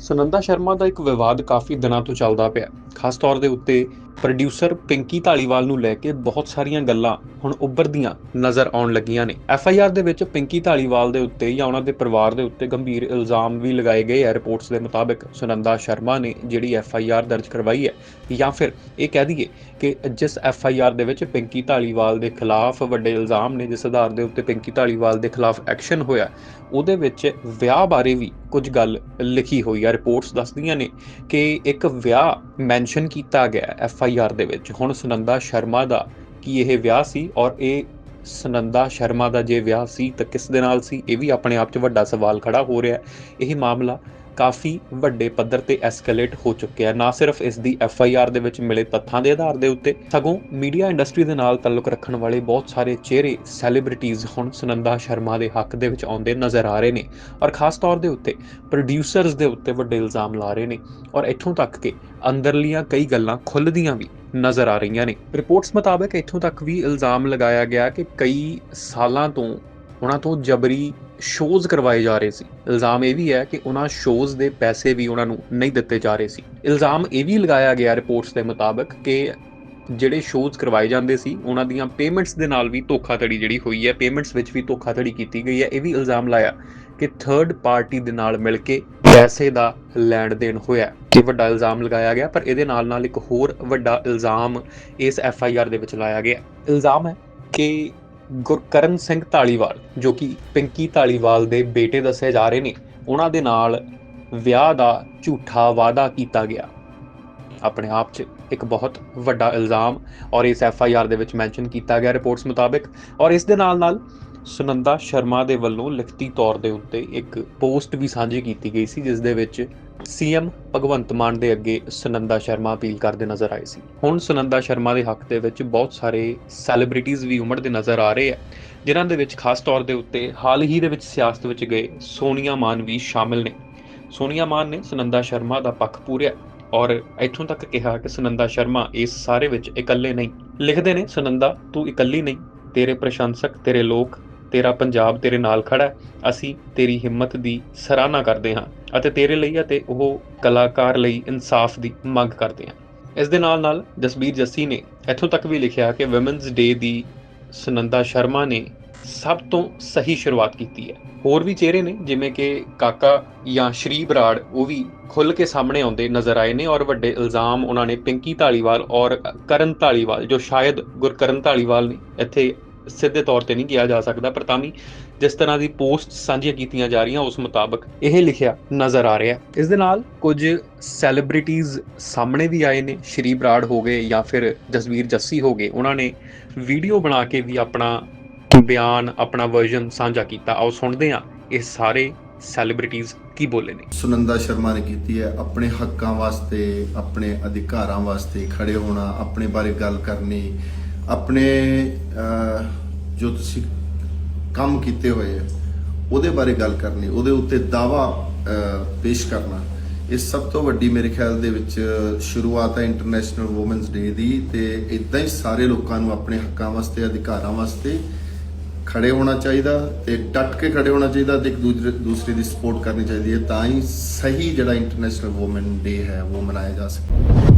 ਸੁਨੰਦਾ ਸ਼ਰਮਾ ਦਾ ਇੱਕ ਵਿਵਾਦ ਕਾਫੀ ਦਿਨਾਂ ਤੋਂ ਚੱਲਦਾ ਪਿਆ। ਖਾਸ ਤੌਰ ਦੇ ਉੱਤੇ ਪ੍ਰੋਡਿਊਸਰ ਪਿੰਕੀ ਢਾਲੀਵਾਲ ਨੂੰ ਲੈ ਕੇ ਬਹੁਤ ਸਾਰੀਆਂ ਗੱਲਾਂ ਹੁਣ ਉੱਭਰਦੀਆਂ ਨਜ਼ਰ ਆਉਣ ਲੱਗੀਆਂ ਨੇ। ਐਫ ਆਈ ਆਰ ਦੇ ਵਿੱਚ ਪਿੰਕੀ ਢਾਲੀਵਾਲ ਦੇ ਉੱਤੇ ਜਾਂ ਉਹਨਾਂ ਦੇ ਪਰਿਵਾਰ ਦੇ ਉੱਤੇ ਗੰਭੀਰ ਇਲਜ਼ਾਮ ਵੀ ਲਗਾਏ ਗਏ ਹੈ ਰਿਪੋਰਟਸ ਦੇ ਮੁਤਾਬਕ ਸੁਨੰਦਾ ਸ਼ਰਮਾ ਨੇ ਜਿਹੜੀ ਐਫ ਆਈ ਆਰ ਦਰਜ ਕਰਵਾਈ ਹੈ ਜਾਂ ਫਿਰ ਇਹ ਕਹਿ ਦਈਏ ਕਿ ਜਿਸ ਐਫ ਆਈ ਆਰ ਦੇ ਵਿੱਚ ਪਿੰਕੀ ਢਾਲੀਵਾਲ ਦੇ ਖਿਲਾਫ ਵੱਡੇ ਇਲਜ਼ਾਮ ਨੇ, ਜਿਸ ਆਧਾਰ ਦੇ ਉੱਤੇ ਪਿੰਕੀ ਢਾਲੀਵਾਲ ਦੇ ਖਿਲਾਫ ਐਕਸ਼ਨ ਹੋਇਆ, ਉਹਦੇ ਵਿੱਚ ਵਿਆਹ ਬਾਰੇ ਵੀ ਕੁਝ ਗੱਲ ਲਿਖੀ ਹੋਈ ਆ। ਰਿਪੋਰਟਸ ਦੱਸਦੀਆਂ ਨੇ ਕਿ ਇੱਕ ਵਿਆਹ ਮੈਂਸ਼ਨ ਕੀਤਾ ਗਿਆ ਐਫ ਆਈ ਆਰ ਦੇ ਵਿੱਚ। ਹੁਣ ਸੁਨੰਦਾ ਸ਼ਰਮਾ ਦਾ ਕੀ ਇਹ ਵਿਆਹ ਸੀ? ਔਰ ਇਹ ਸੁਨੰਦਾ ਸ਼ਰਮਾ ਦਾ ਜੇ ਵਿਆਹ ਸੀ ਤਾਂ ਕਿਸ ਦੇ ਨਾਲ ਸੀ? ਇਹ ਵੀ ਆਪਣੇ ਆਪ 'ਚ ਵੱਡਾ ਸਵਾਲ ਖੜਾ ਹੋ ਰਿਹਾ ਹੈ। ਇਹ ਮਾਮਲਾ ਕਾਫੀ ਵੱਡੇ ਪੱਧਰ ਤੇ ਐਸਕੇਲੇਟ ਹੋ ਚੁੱਕਿਆ ਹੈ। ਨਾ ਸਿਰਫ ਇਸ ਦੀ ਐਫ ਆਈ ਆਰ ਦੇ ਵਿੱਚ ਮਿਲੇ ਤੱਥਾਂ ਦੇ ਆਧਾਰ ਦੇ ਉੱਤੇ, ਸਗੋਂ ਮੀਡੀਆ ਇੰਡਸਟਰੀ ਦੇ ਨਾਲ ਤਾਲੁਕ ਰੱਖਣ ਵਾਲੇ ਬਹੁਤ ਸਾਰੇ ਚਿਹਰੇ ਸੈਲੀਬ੍ਰਿਟੀਜ਼ ਹੁਣ ਸੁਨੰਦਾ ਸ਼ਰਮਾ ਦੇ ਹੱਕ ਦੇ ਵਿੱਚ ਆਉਂਦੇ ਨਜ਼ਰ ਆ ਰਹੇ ਨੇ ਔਰ ਖਾਸ ਤੌਰ ਦੇ ਉੱਤੇ ਪ੍ਰੋਡਿਊਸਰਸ ਦੇ ਉੱਤੇ ਵੱਡੇ ਇਲਜ਼ਾਮ ਲਾ ਰਹੇ ਨੇ ਔਰ ਇੱਥੋਂ ਤੱਕ ਕਿ ਅੰਦਰਲੀਆਂ ਕਈ ਗੱਲਾਂ ਖੁੱਲਦੀਆਂ ਵੀ ਨਜ਼ਰ ਆ ਰਹੀਆਂ ਨੇ। ਰਿਪੋਰਟਸ ਮੁਤਾਬਕ ਇੱਥੋਂ ਤੱਕ ਵੀ ਇਲਜ਼ਾਮ ਲਗਾਇਆ ਗਿਆ ਕਿ ਕਈ ਸਾਲਾਂ ਤੋਂ ਉਹਨਾਂ ਤੋਂ ਜਬਰੀ ਸ਼ੋਜ਼ ਕਰਵਾਏ ਜਾ ਰਹੇ ਸੀ। ਇਲਜ਼ਾਮ ਇਹ ਵੀ ਹੈ ਕਿ ਉਹਨਾਂ ਸ਼ੋਜ਼ ਦੇ ਪੈਸੇ ਵੀ ਉਹਨਾਂ ਨੂੰ ਨਹੀਂ ਦਿੱਤੇ ਜਾ ਰਹੇ ਸੀ। ਇਲਜ਼ਾਮ ਇਹ ਵੀ ਲਗਾਇਆ ਗਿਆ ਰਿਪੋਰਟਸ ਦੇ ਮੁਤਾਬਕ ਕਿ ਜਿਹੜੇ ਸ਼ੋਜ਼ ਕਰਵਾਏ ਜਾਂਦੇ ਸੀ, ਉਹਨਾਂ ਦੀਆਂ ਪੇਮੈਂਟਸ ਦੇ ਨਾਲ ਵੀ ਧੋਖਾਧੜੀ ਜਿਹੜੀ ਹੋਈ ਹੈ ਪੇਮੈਂਟਸ ਵਿੱਚ ਵੀ ਧੋਖਾਧੜੀ ਕੀਤੀ ਗਈ ਹੈ। ਇਹ ਵੀ ਇਲਜ਼ਾਮ ਲਾਇਆ ਕਿ ਥਰਡ ਪਾਰਟੀ ਦੇ ਨਾਲ ਮਿਲ ਕੇ ਪੈਸੇ ਦਾ ਲੈਣ ਦੇਣ ਹੋਇਆ ਇਹ ਵੱਡਾ ਇਲਜ਼ਾਮ ਲਗਾਇਆ ਗਿਆ, ਪਰ ਇਹਦੇ ਨਾਲ ਨਾਲ ਇੱਕ ਹੋਰ ਵੱਡਾ ਇਲਜ਼ਾਮ ਇਸ ਐਫ ਆਈ ਆਰ ਦੇ ਵਿੱਚ ਲਾਇਆ ਗਿਆ ਇਲਜ਼ਾਮ ਹੈ ਕਿ ਗੁਰਕਰਨ ਸਿੰਘ ਢਾਲੀਵਾਲ ਜੋ ਕਿ ਪਿੰਕੀ ਢਾਲੀਵਾਲ ਦੇ ਬੇਟੇ ਦੱਸੇ ਜਾ ਰਹੇ ਨੇ, ਉਹਨਾਂ ਦੇ ਨਾਲ ਵਿਆਹ ਦਾ ਝੂਠਾ ਵਾਅਦਾ ਕੀਤਾ ਗਿਆ। ਆਪਣੇ ਆਪ 'ਚ ਇੱਕ ਬਹੁਤ ਵੱਡਾ ਇਲਜ਼ਾਮ ਔਰ ਇਸ ਐਫ ਆਈ ਆਰ ਦੇ ਵਿੱਚ ਮੈਂਸ਼ਨ ਕੀਤਾ ਗਿਆ ਰਿਪੋਰਟਸ ਮੁਤਾਬਕ ਔਰ ਇਸ ਦੇ ਨਾਲ ਨਾਲ ਸੁਨੰਦਾ ਸ਼ਰਮਾ ਦੇ ਵੱਲੋਂ ਲਿਖਤੀ ਤੌਰ ਦੇ ਉੱਤੇ ਇੱਕ ਪੋਸਟ ਵੀ ਸਾਂਝੀ ਕੀਤੀ ਗਈ ਸੀ, ਜਿਸ ਦੇ ਵਿੱਚ ਸੀਐਮ ਭਗਵੰਤ ਮਾਨ ਦੇ ਅੱਗੇ ਸੁਨੰਦਾ ਸ਼ਰਮਾ ਅਪੀਲ ਕਰਦੇ ਨਜ਼ਰ ਆਏ ਸੀ। ਹੁਣ ਸੁਨੰਦਾ ਸ਼ਰਮਾ ਦੇ ਹੱਕ ਦੇ ਵਿੱਚ ਬਹੁਤ ਸਾਰੇ ਸੈਲੀਬ੍ਰਿਟੀਜ਼ ਵੀ ਉਮੜਦੇ ਨਜ਼ਰ ਆ ਰਹੇ ਆ, ਜਿਨ੍ਹਾਂ ਦੇ ਵਿੱਚ ਖਾਸ ਤੌਰ ਦੇ ਉੱਤੇ ਹਾਲ ਹੀ ਦੇ ਵਿੱਚ ਸਿਆਸਤ ਵਿੱਚ ਗਏ ਸੋਨੀਆ ਮਾਨ ਵੀ ਸ਼ਾਮਿਲ ਨੇ। ਸੋਨੀਆ ਮਾਨ ਨੇ ਸੁਨੰਦਾ ਸ਼ਰਮਾ ਦਾ ਪੱਖ ਪੂਰਿਆ ਔਰ ਇੱਥੋਂ ਤੱਕ ਕਿਹਾ ਕਿ ਸੁਨੰਦਾ ਸ਼ਰਮਾ ਇਸ ਸਾਰੇ ਵਿੱਚ ਇਕੱਲੇ ਨਹੀਂ। ਲਿਖਦੇ ਨੇ, ਸੁਨੰਦਾ, ਤੂੰ ਇਕੱਲੀ ਨਹੀਂ, ਤੇਰੇ ਪ੍ਰਸ਼ੰਸਕ, ਤੇਰੇ ਲੋਕ ਤੇਰਾ ਪੰਜਾਬ ਤੇਰੇ ਨਾਲ ਖੜਾ ਹੈ, ਅਸੀਂ ਤੇਰੀ ਹਿੰਮਤ ਦੀ ਸਰਾਹਨਾ ਕਰਦੇ ਹਾਂ ਅਤੇ ਤੇਰੇ ਲਈ ਅਤੇ ਉਹ ਕਲਾਕਾਰ ਲਈ ਇਨਸਾਫ ਦੀ ਮੰਗ ਕਰਦੇ ਹਾਂ। ਇਸ ਦੇ ਨਾਲ ਨਾਲ ਜਸਬੀਰ ਜੱਸੀ ਨੇ ਇੱਥੋਂ ਤੱਕ ਵੀ ਲਿਖਿਆ ਕਿ ਔਮਨਸ ਡੇ ਦੀ ਸੁਨੰਦਾ ਸ਼ਰਮਾ ਨੇ ਸਭ ਤੋਂ ਸਹੀ ਸ਼ੁਰੂਆਤ ਕੀਤੀ ਹੈ। ਹੋਰ ਵੀ ਚਿਹਰੇ ਨੇ, ਜਿਵੇਂ ਕਿ ਕਾਕਾ ਜਾਂ ਸ਼੍ਰੀ ਬਰਾੜ ਉਹ ਵੀ ਖੁੱਲ ਕੇ ਸਾਹਮਣੇ ਆਉਂਦੇ ਨਜ਼ਰ ਆਏ ਨੇ ਔਰ ਵੱਡੇ ਇਲਜ਼ਾਮ ਉਹਨਾਂ ਨੇ ਪਿੰਕੀ ਢਾਲੀਵਾਲ ਔਰ ਕਰਨ ਢਾਲੀਵਾਲ ਜੋ ਸ਼ਾਇਦ ਗੁਰਕਰਨ ਢਾਲੀਵਾਲ ਨੇ, ਇੱਥੇ ਸਿੱਧੇ ਤੌਰ ਤੇ ਨਹੀਂ ਕਿਹਾ ਜਾ ਸਕਦਾ, ਪਰ ਤਾਂ ਵੀ ਜਿਸ ਤਰ੍ਹਾਂ ਦੀ ਪੋਸਟ ਸਾਂਝੀਆਂ ਕੀਤੀਆਂ ਜਾ ਰਹੀਆਂ, ਉਸ ਮੁਤਾਬਕ ਇਹ ਲਿਖਿਆ ਨਜ਼ਰ ਆ ਰਿਹਾ ਇਸ ਦੇ ਨਾਲ ਕੁਝ ਸੈਲੀਬ੍ਰਿਟੀਜ਼ ਸਾਹਮਣੇ ਵੀ ਆਏ ਨੇ, ਸ਼੍ਰੀ ਬਰਾੜ ਹੋ ਗਏ ਜਾਂ ਫਿਰ ਜਸਵੀਰ ਜੱਸੀ ਹੋ ਗਏ, ਉਹਨਾਂ ਨੇ ਵੀਡੀਓ ਬਣਾ ਕੇ ਵੀ ਆਪਣਾ ਬਿਆਨ, ਆਪਣਾ ਵਰਜ਼ਨ ਸਾਂਝਾ ਕੀਤਾ। ਆਓ ਸੁਣਦੇ ਹਾਂ ਇਹ ਸਾਰੇ ਸੈਲੀਬ੍ਰਿਟੀਜ਼ ਕੀ ਬੋਲੇ ਨੇ। ਸੁਨੰਦਾ ਸ਼ਰਮਾ ਨੇ ਕੀਤੀ ਹੈ, ਆਪਣੇ ਹੱਕਾਂ ਵਾਸਤੇ, ਆਪਣੇ ਅਧਿਕਾਰਾਂ ਵਾਸਤੇ ਖੜੇ ਹੋਣਾ, ਆਪਣੇ ਬਾਰੇ ਗੱਲ ਕਰਨੀ ਆਪਣੇ ਜੋ ਤੁਸੀਂ ਕੰਮ ਕੀਤੇ ਹੋਏ ਆ, ਉਹਦੇ ਬਾਰੇ ਗੱਲ ਕਰਨੀ, ਉਹਦੇ ਉੱਤੇ ਦਾਵਾ ਪੇਸ਼ ਕਰਨਾ। ਇਹ ਸਭ ਤੋਂ ਵੱਡੀ ਮੇਰੇ ਖਿਆਲ ਦੇ ਵਿੱਚ ਸ਼ੁਰੂਆਤ ਹੈ ਇੰਟਰਨੈਸ਼ਨਲ ਔਮਨਸ ਡੇ ਦੀ ਤੇ ਇਦਾਂ ਹੀ ਸਾਰੇ ਲੋਕਾਂ ਨੂੰ ਆਪਣੇ ਹੱਕਾਂ ਵਾਸਤੇ, ਅਧਿਕਾਰਾਂ ਵਾਸਤੇ ਖੜੇ ਹੋਣਾ ਚਾਹੀਦਾ ਤੇ ਡਟ ਕੇ ਖੜੇ ਹੋਣਾ ਚਾਹੀਦਾ ਤੇ ਇੱਕ ਦੂਜੇ, ਦੂਸਰੇ ਦੀ ਸਪੋਰਟ ਕਰਨੀ ਚਾਹੀਦੀ ਹੈ ਤਾਂ ਹੀ ਸਹੀ ਜਿਹੜਾ ਇੰਟਰਨੈਸ਼ਨਲ ਔਮਨ ਡੇ ਹੈ, ਉਹ ਮਨਾਇਆ ਜਾ ਸਕੇ।